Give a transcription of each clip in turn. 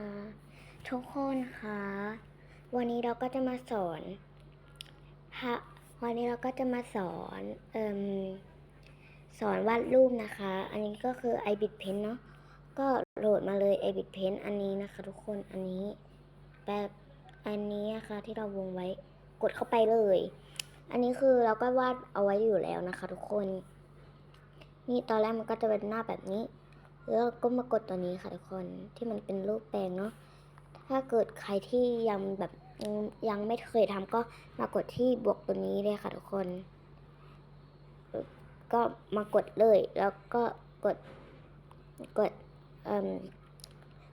่ะทุกคนคะวันนี้เราก็จะมาสอนฮะวันนี้เราก็จะมาสอนเอ่มสอนวาดรูปนะคะ อันนี้ก็คือ i b i t Paint เนาะก็โหลดมาเลย i b i t Paint อันนี้นะคะทุกคนอันนี้แบบอันนี้นะคะที่เราวงไว้กดเข้าไปเลย อันนี้คือเราก็วาดเอาไว้อยู่แล้วนะคะ ทุกคน นี่ตอนแรกมันก็จะเป็นหน้าแบบนี้ แล้วก็มากดตัวนี้ค่ะทุกคนที่มันเป็นรูปแปลงเนาะถ้าเกิดใครที่ยังแบบยังไม่เคยทำก็มากดที่บวกตัวนี้เลยค่ะทุกคน ก็มากดเลย แล้วก็กดกดเอ่ม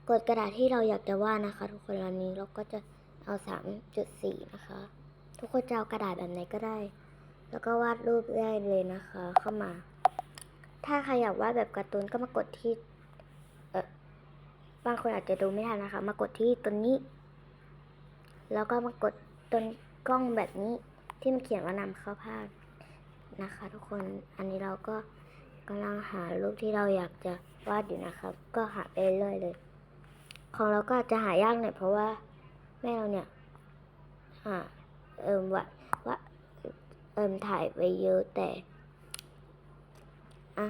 กดกระดาษที่เราอยากจะวาดนะคะ ทุกคนอันนี้เราก็จะเอาสามจุดสี่นะคะ ทุกคนจะเอากระดาษแบบไหนก็ได้ แล้วก็วาดรูปได้เลยนะคะ เข้ามา ถ้าใครอยากวาดแบบการ์ตูนก็มากดที่ บางคนอาจจะดูไม่ทันนะคะ มากดที่ตัวนี้ แล้วก็มากดตัวกล้องแบบนี้ที่มันเขียนว่านำเข้าภาพนะคะ ทุกคน อันนี้เราก็กำลังหารูปที่เราอยากจะวาดอยู่นะครับ ก็หาไปเรื่อยเลย ของเราก็อาจจะหายากหน่อยเพราะว่าแม่เราเนี่ยหาเอิมว่าว่าเอิมถ่ายไว้เยอะแต่อะ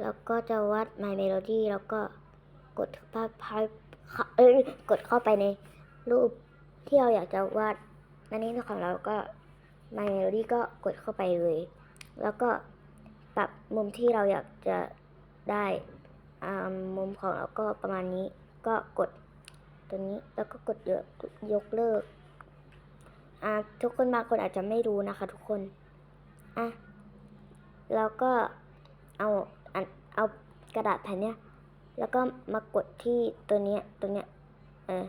แล้วก็จะวาด My Melody แล้วก็ กดภาพภาพเอ้ยกดเข้าไปในรูปที่เราอยากจะวาดอันนี้ของเราก็ My Melody ก็กดเข้าไปเลย แล้วก็ปรับมุมที่เราอยากจะได้มุมของเราก็ประมาณนี้ก็กดตัวนี้แล้วก็กดยกยกเลิกทุกคนบางคนอาจจะไม่รู้นะคะทุกคนอะแล้วก็เอาเอากระดาษแผ่นเนี้ย แล้วก็มากดที่ตัวเนี้ยตัวเนี้ยเออ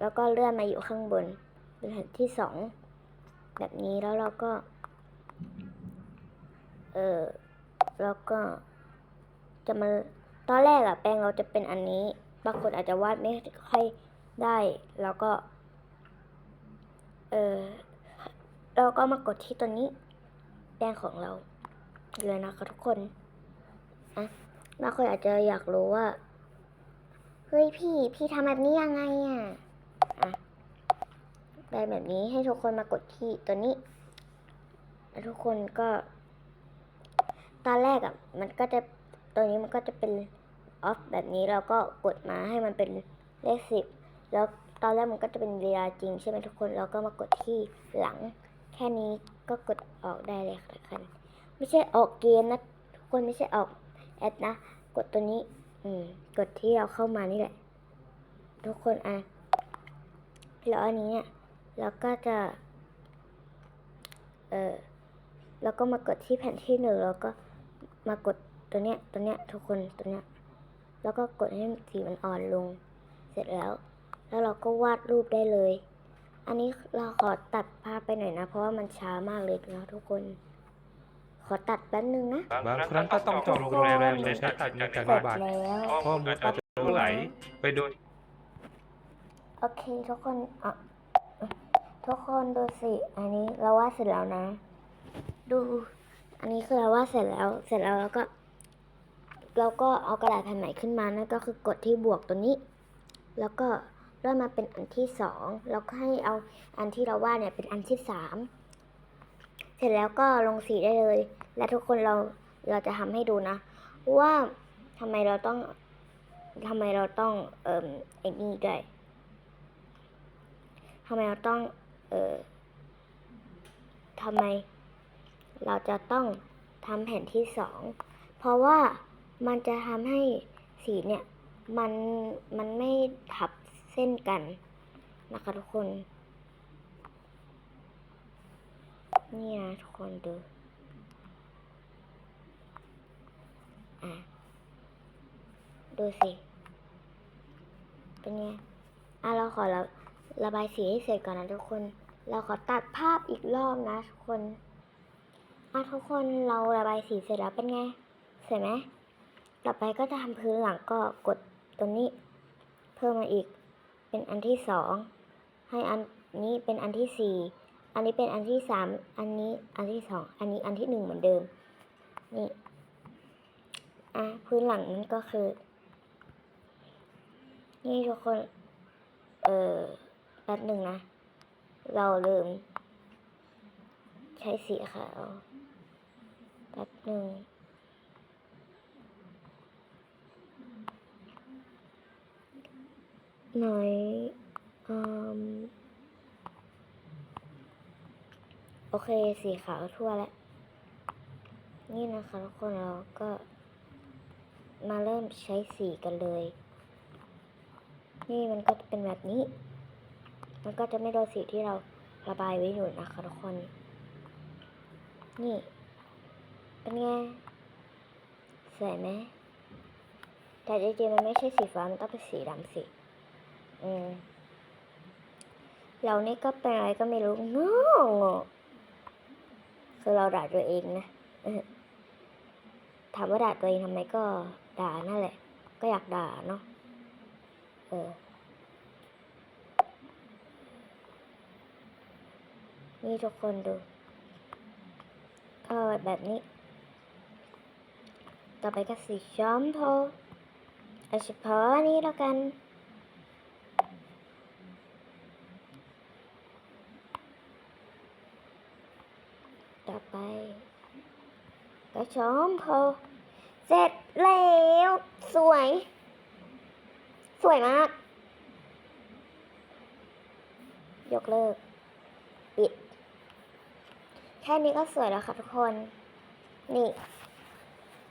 แล้วก็เลื่อนมาอยู่ข้างบนเป็นแผ่นที่สองแบบนี้แล้วเราก็ เออแล้วก็จะมาตอนแรกอะแปลงเราจะเป็นอันนี้บางคนอาจจะวาดไม่ค่อยได้ แล้วก็ เออเราก็มากดที่ตัวนี้ แปลงของเราเลยนะคะทุกคนอะ บางคนอาจจะอยากรู้ว่า เฮ้ยพี่ พี่ทำแบบนี้ยังไงอะอะได้แบบนี้ให้ทุกคนมากดที่ตัวนี้ แล้วทุกคนก็ ตอนแรกอะมันก็จะตัวนี้มันก็จะเป็นออฟแบบนี้เราก็กดมาให้มันเป็นเลขสิบแล้วตอนแรกมันก็จะเป็นเวลาจริงใช่ไหมทุกคนเราก็มากดที่หลัง แค่นี้ก็กดออกได้เลยค่ะทุกคนไม่ใช่ออกเกมนะทุกคนไม่ใช่ออก แอดนะ กดตัวนี้ อืม กดที่เราเข้ามานี่แหละ ทุกคนอะแล้วอันนี้เนี่ยเราก็จะ เออแล้วก็มากดที่แผ่นที่หนึ่งแล้วก็มากดตัวเนี้ยตัวเนี้ยทุกคนตัวเนี้ยแล้วก็กดให้สีมันอ่อนลง เสร็จแล้ว แล้วเราก็วาดรูปได้เลย อันนี้เราขอตัดภาพไปหน่อยนะ เพราะว่ามันช้ามากเลยนะทุกคน ขอตัดแป๊บนึงนะบางครั้งก็ต้องจองโรงแรมเลยใช้ตัดในการเสร็จระบาดแล้วข้อมูลอาจจะไหลไปโดนโอเคทุกคนอะทุกคนดูสิ อันนี้เราวาดเสร็จแล้วนะ ดู อันนี้คือเราวาดเสร็จแล้ว เสร็จแล้วแล้วก็ เราก็เอากระดาษแผ่นใหม่ขึ้นมา นั่นก็คือกดที่บวกตัวนี้ แล้วก็เลื่อนมาเป็นอันที่สองแล้วก็ให้เอาอันที่เราวาดเนี่ยเป็นอันที่สาม เสร็จแล้วก็ลงสีได้เลย และทุกคนเราเราจะทำให้ดูนะ ว่าทำไมเราต้องทำไมเราต้องเอ่มไอ้นี่ด้วยทำไมเราต้องเอ่อทำไมเราจะต้องทำแผ่นที่สองเพราะว่ามันจะทำให้สีเนี่ย มันมันไม่ทับเส้นกันนะคะทุกคน นี่นะทุกคนดู อะ ดูสิ เป็นไง อะเราขอระระบายสีให้เสร็จก่อนนะทุกคน เราขอตัดภาพอีกรอบนะทุกคน อะทุกคนเราระบายสีเสร็จแล้วเป็นไง เสร็จไหม ต่อไปก็จะทำพื้นหลังก็กดตัวนี้ เพิ่มมาอีก เป็นอันที่สอง ให้อันนี้เป็นอันที่สี่ อันนี้เป็นอันที่สามอันนี้อันที่สองอันนี้อันที่หนึ่งเหมือนเดิม นี่ อะพื้นหลังนั้นก็คือนนี่ทุกคน เออแป๊บหนึ่งนะ เราลืม ใช้สีขาวแป๊บหนึ่งหน่อยอืม โอเคสีขาวทั่วแล้ว นี่นะคะทุกคนเราก็มาเริ่มใช้สีกันเลย นี่มันก็เป็นแบบนี้ มันก็จะไม่โดนสีที่เราระบายไว้อยู่นะคะทุกคน นี่ เป็นไงสวยไหมแต่จริงๆมันไม่ใช่สีฟ้า มันต้องเป็นสีดำสิอืมเรานี่ก็เป็นอะไรก็ไม่รู้โง่โง่ คือเราด่าตัวเองนะถามว่าด่าตัวเองทำไมก็ด่านั่นแหละ ก็อยากด่าเนาะเออนี่ทุกคนดูก็แบบนี้ ต่อไปก็สีชมพูเอาเฉพาะอันนี้แล้วกัน อไปก็ช้อมพูเสร็จแล้ว สวย สวยมาก ยกเลิก ปิด แค่นี้ก็สวยแล้วค่ะทุกคน นี่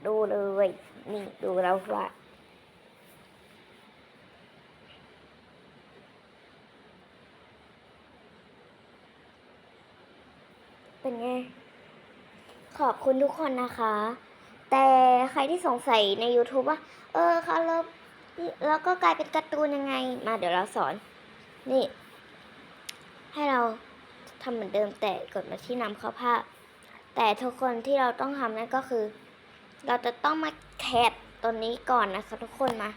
ดูเลย นี่ ดูเราว่าดเป็นไง ขอบคุณทุกคนนะคะ แต่ใครที่สงสัยใน YouTube ว่า เออค่ะแล้วแล้วก็กลายเป็นการ์ตูนยังไง มาเดี๋ยวเราสอน นี่ ให้เราทำเหมือนเดิมแต่กดมาที่นำเข้าภาพ แต่ทุกคนที่เราต้องทำนั่นก็คือ เราจะต้องมาแคปตัวนี้ก่อนนะคะ ทุกคนมา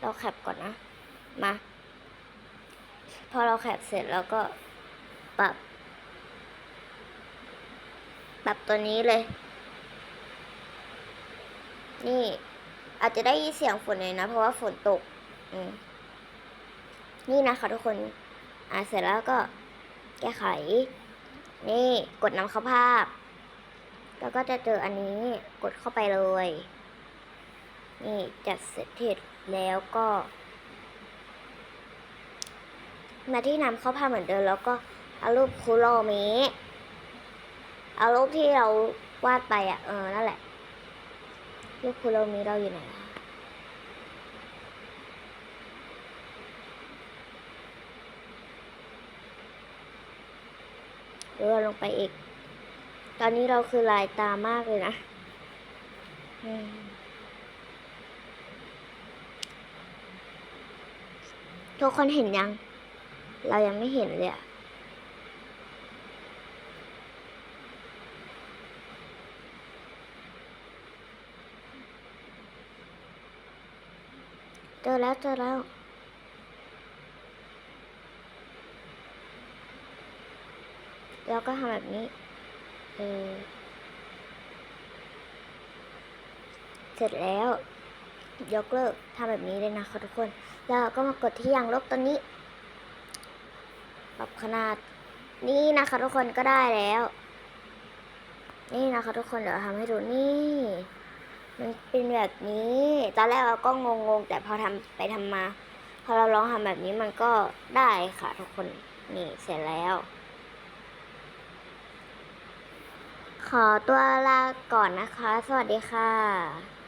เราแคปก่อนนะ มา พอเราแคปเสร็จแล้วก็ปรับ ปรับตัวนี้เลย นี่อาจจะได้ยินเสียงฝนเลยนะ เพราะว่าฝนตก อืมนี่นะคะทุกคน อ่าเสร็จแล้วก็แก้ไข นี่กดนำเข้าภาพ แล้วก็จะเจออันนี้กดเข้าไปเลย นี่จัดเสร็จเสร็จแล้วก็ มาที่นำเข้าภาพเหมือนเดิมแล้วก็เอารูปคุโรมิ เอารูปที่เราวาดไปอะ เออ นั่นแหละรูปคุโรามิเราอยู่ไหนอะเรือลงไปอีก ตอนนี้เราคือลายตามากเลยนะทุกคนเห็นยัง เรายังไม่เห็นเลยอะ อแล้วเจอแล้วแล้วก็ทำแบบนี้ เออ เสร็จแล้ว ยกเลิกทำแบบนี้เลยนะคะทุกคน แล้วก็มากดที่ยางลบตัวนี้ ปรับขนาด นี่นะคะทุกคนก็ได้แล้ว นี่นะคะทุกคนเดี๋ยวทำให้ดูนี่ มันเป็นแบบนี้ ตอนแรกเราก็งงๆ แต่พอทำไปทำมา พอเราลองทำแบบนี้มันก็ได้ค่ะทุกคน นี่เสร็จแล้ว ขอตัวลาก่อนนะคะ สวัสดีค่ะ